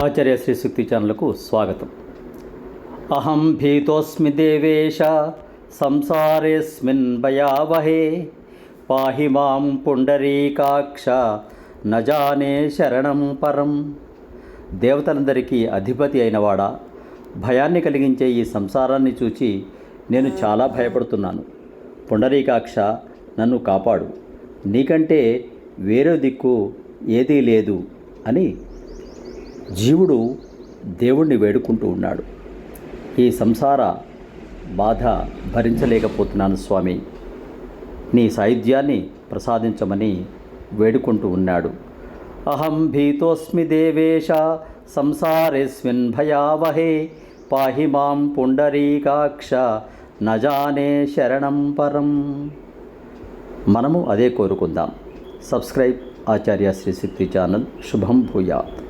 ఆచార్య శ్రీ శక్తి ఛానల్కు స్వాగతం. అహం భీతోస్మి దేవేశ సంసారేస్మిన్ భయావహే పాహి మాం పుండరీకాక్ష నజానే శరణం పరం. దేవతలందరికీ అధిపతి అయినవాడా భయాన్ని కలిగించే ఈ సంసారాన్ని చూచి నేను చాలా భయపడుతున్నాను. పుండరీకాక్ష నన్ను కాపాడు. నీకంటే వేరే దిక్కు ఏదీ లేదు అని జీవుడు దేవుణ్ణి వేడుకుంటూ ఉన్నాడు. ఈ సంసార బాధ భరించలేకపోతున్నాను స్వామి. నీ సాయుధ్యాన్ని ప్రసాదించమని వేడుకుంటూ ఉన్నాడు. అహం భీతోస్మి దేవేశ సంసారేస్మిన్ భయావహే పాహి మాం పుండరీకాక్ష నజానే శరణం పరం. మనము అదే కోరుకుందాం. Subscribe Acharya Shri Shakti channel. శుభం భూయాత్.